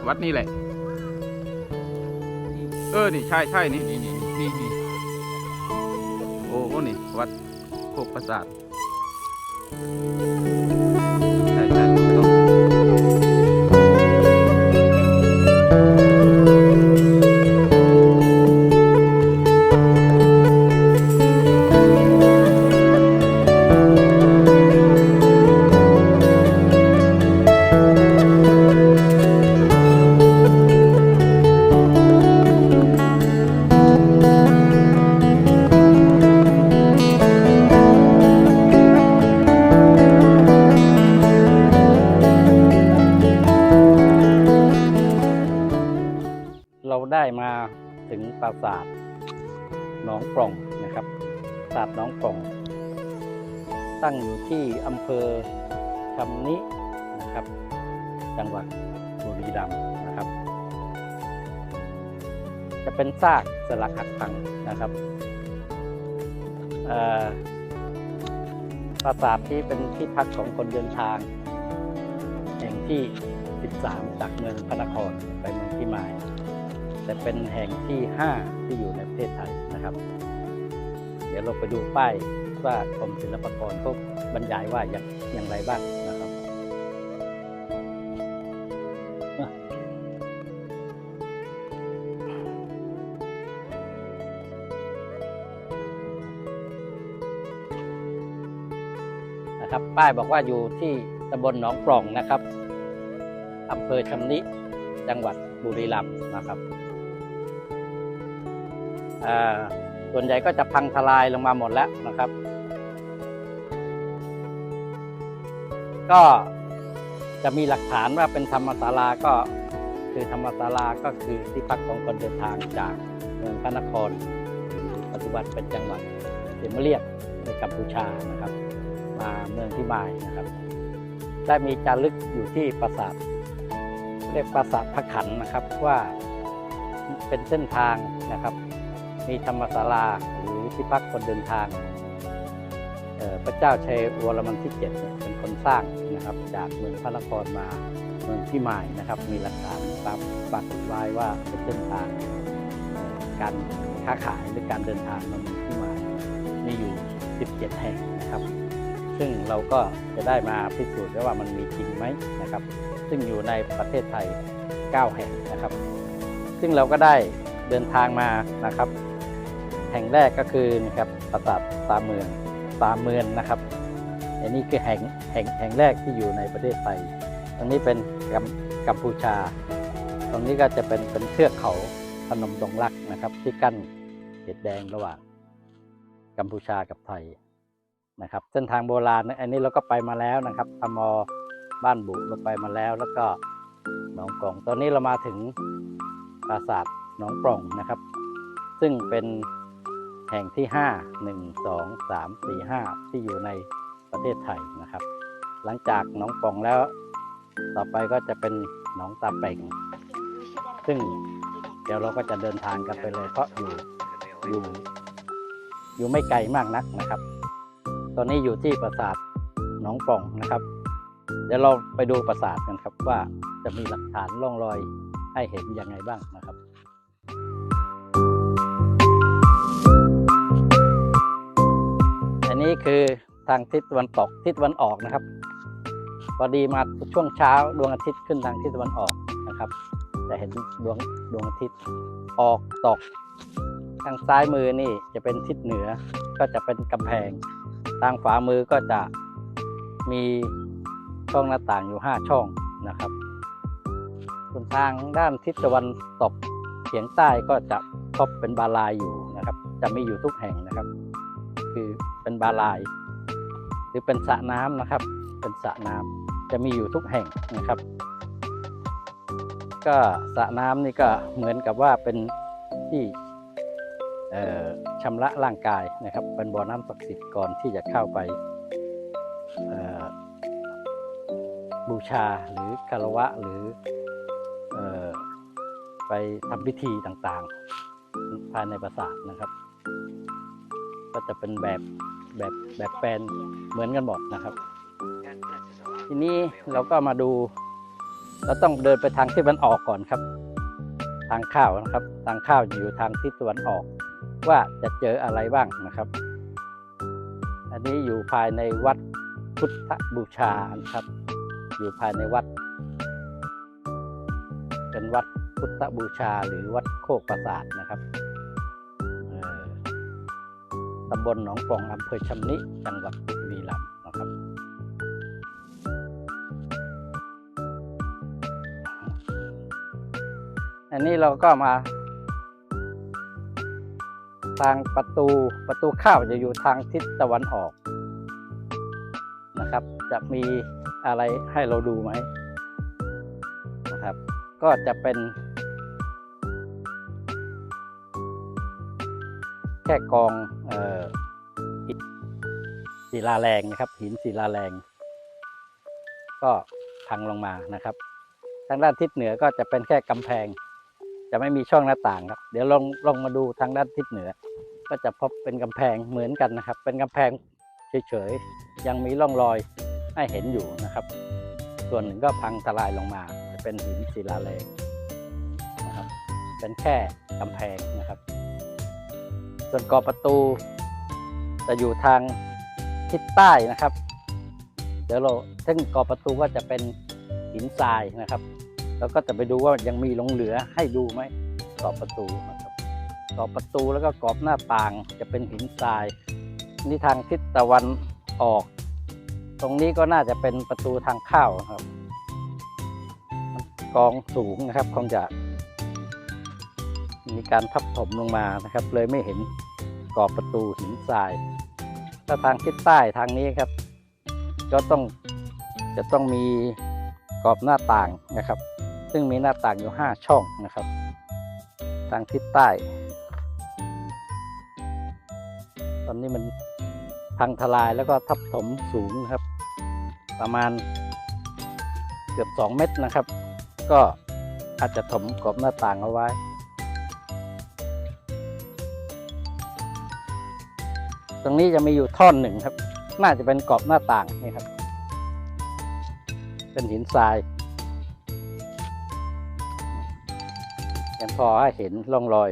ดวัดนี่แหละ เออ นี่ใช่ใช่นี่นี่นี่นี่นี่โอ้โหนี่ วัดโคกประสาท มาถึงปราสาทหนองปล่องนะครับปราสาทหนองปล่อง ตั้งอยู่ที่อำเภอชำนินะครับ จังหวัดบุรีรัมย์นะครับ จะเป็นซากสลักหักพังนะครับปราสาทที่เป็นที่พักของคนเดินทาง แห่งที่ 13 จากเมืองพระนครไปเมืองพิมาย แต่เป็นแห่งที่ 5 ที่อยู่ในประเทศไทยนะครับ เดี๋ยวเราไปดูป้ายว่ากรมศิลปากรเขาบรรยายว่าอย่างอย่างไรบ้างนะครับนะครับป้ายบอกว่าอยู่ที่ตำบลหนองปล่องนะครับอำเภอชำนิจังหวัดบุรีรัมย์นะครับ ส่วนใหญ่ก็จะพังทลายลงมาหมดแล้วนะครับ ก็จะมีหลักฐานว่าเป็นธรรมศาลาก็คือธรรมศาลาก็คือที่พักของคนเดินทางจากเมืองพระนครปัจจุบันเป็นจังหวัดเซมเรียบในกัมพูชานะครับ มาเมืองพิมายนะครับ ได้มีจารึกอยู่ที่ปราสาทเรียกปราสาทพระขันนะครับว่าเป็นเส้นทางนะครับ มีธรรมศาลาหรือที่พักคนเดินทาง พระเจ้าชัยวรมันที่เจ็ดเป็นคนสร้างนะครับ จากเมืองพระนครมาเมืองพิมายนะครับ มีหลักฐานปรากปรากฏไว้ว่าเป็นเส้นทางการค้าขายหรือการเดินทางมาเมืองพิมายมีอยู่ 17 แห่งนะครับซึ่งเราก็จะได้มาพิสูจน์ได้ว่ามันมีจริงไหมนะครับ ซึ่งอยู่ในประเทศไทย 9 แห่งนะครับ ซึ่งเราก็ได้เดินทางมานะครับ แห่งแรกก็คือนะครับปราสาทตาเมืองตาเมืองนะครับอันนี้คือแห่งแห่งแห่งแรกที่อยู่ในประเทศไทยตรงนี้เป็นกัมกัมพูชา ตรงนี้ก็จะเป็นเป็นเทือกเขาพนมดงรักนะครับ ที่กั้นเขตแดงระหว่าง กัมพูชากับไทยนะครับ เส้นทางโบราณอันนี้เราก็ไปมาแล้วนะครับพมอบ้านบุเราไปมาแล้ว แล้วก็หนองกล่อง ตอนนี้เรามาถึงปราสาทหนองปล่องนะครับ ซึ่งเป็น แห่งที่ 5 1 2 3 4 5 ที่อยู่ในประเทศไทยนะครับ หลังจากหนองป่องแล้ว ต่อไปก็จะเป็นหนองตาเป่ง ซึ่งเดี๋ยวเราก็จะเดินทางกันไปเลย เพราะอยู่อยู่อยู่ไม่ไกลมากนักนะครับ ตอนนี้อยู่ที่ปราสาทหนองป่องนะครับ เดี๋ยวเราไปดูปราสาทกันครับว่าจะมีหลักฐานร่องรอยให้เห็นยังไงบ้างนะครับ นี้คือทางทิศตะวันตกทิศตะวันออกนะครับพอดีมาช่วงเช้าดวงอาทิตย์ขึ้นทางทิศตะวันออกนะครับจะเห็นดวงดวงอาทิตย์ออกตก ทางซ้ายมือนี่จะเป็นทิศเหนือก็จะเป็นกำแพง ทางขวามือก็จะมีช่องหน้าต่างอยู่ 5 ช่องนะครับส่วนทางด้านทิศตะวันตกเฉียงใต้ก็จะพบเป็นบาลายอยู่นะครับ จะมีอยู่ทุกแห่งนะครับ คือ เป็นบาลาย หรือเป็นสระน้ำนะครับ เป็นสระน้ำจะมีอยู่ทุกแห่งนะครับ ก็สระน้ำนี่ก็เหมือนกับว่าเป็นที่เอ่อชำระร่างกายนะครับ เป็นบ่อน้ำศักดิ์สิทธิ์ก่อนที่จะเข้าไปบูชาหรือคารวะหรืออไปทำพิธีต่างๆ ภายในปราสาทนะครับ ก็จะเป็นแบบ แบบแบบแปลนเหมือนกันหมดนะครับ ทีนี้เราก็มาดู เราต้องเดินไปทางทิศตะวันออกก่อนครับ ทางเข้าวนะครับ ทางเข้าวอยู่ทางทิศตะวันออก ว่าจะเจออะไรบ้างนะครับ อันนี้อยู่ภายในวัดพุทธบูชานะครับ อยู่ภายในวัด เป็นวัดพุทธบูชาหรือวัดโคกประสาทนะครับเอ่อ ตำบลหนองปองอำเภอชำนิ จังหวัดบุรีรัมย์นะครับ อันนี้เราก็มา ทางประตูประตูเข้าจะอยู่ทางทิศตะวันออกนะครับ จะมีอะไรให้เราดูไหมนะครับ ก็จะเป็น ค่กองออศิลาแรงนะครับ หินศิลาแรง ก็พังลงมานะครับ ทางด้านทิศเหนือก็จะเป็นแค่กำแพง จะไม่มีช่องหน้าต่างครับ เดี๋ยวลองลองมาดูทางด้านทิศเหนือ ก็จะพบเป็นกำแพงเหมือนกันนะครับ เป็นกำแพงเฉยๆยังมีร่องรอยให้เห็นอยู่นะครับ ส่วนหนึ่งก็พังทลายลงมาจะเป็นหินศิลาแรงนะครับ เป็นแค่กำแพงนะครับ ส่วนกรอบประตู จะอยู่ทางทิศใต้นะครับ เดี๋ยวเราซึ่งกรอบประตูก็จะเป็นหินทรายนะครับ แล้วก็จะไปดูว่ายังมีหลงเหลือให้ดูไหมกรอบประตูนะครับกรอบประตูแล้วก็กรอบหน้าต่างจะเป็นหินทราย นี่ทางทิศตะวันออก ตรงนี้ก็น่าจะเป็นประตูทางเข้าครับมันกองสูงนะครับคงจะมีการทับถมลงมานะครับ เลยไม่เห็น กรอบประตูหินทราย ถ้าทางทิศใต้ทางนี้ครับ ก็ต้องจะต้องมีกรอบหน้าต่างนะครับ ซึ่งมีหน้าต่างอยู่ 5 ช่องนะครับ ทางทิศใต้ ตอนนี้มันพังทลายแล้วก็ทับถมสูงครับ ประมาณเกือบ 2 เมตรนะครับ ก็อาจจะถมกรอบหน้าต่างเอาไว้ ตรงนี้จะมีอยู่ท่อนหนึ่งครับ น่าจะเป็นกรอบหน้าต่างนี่ครับ เป็นหินทรายยังพอให้เห็นร่องรอย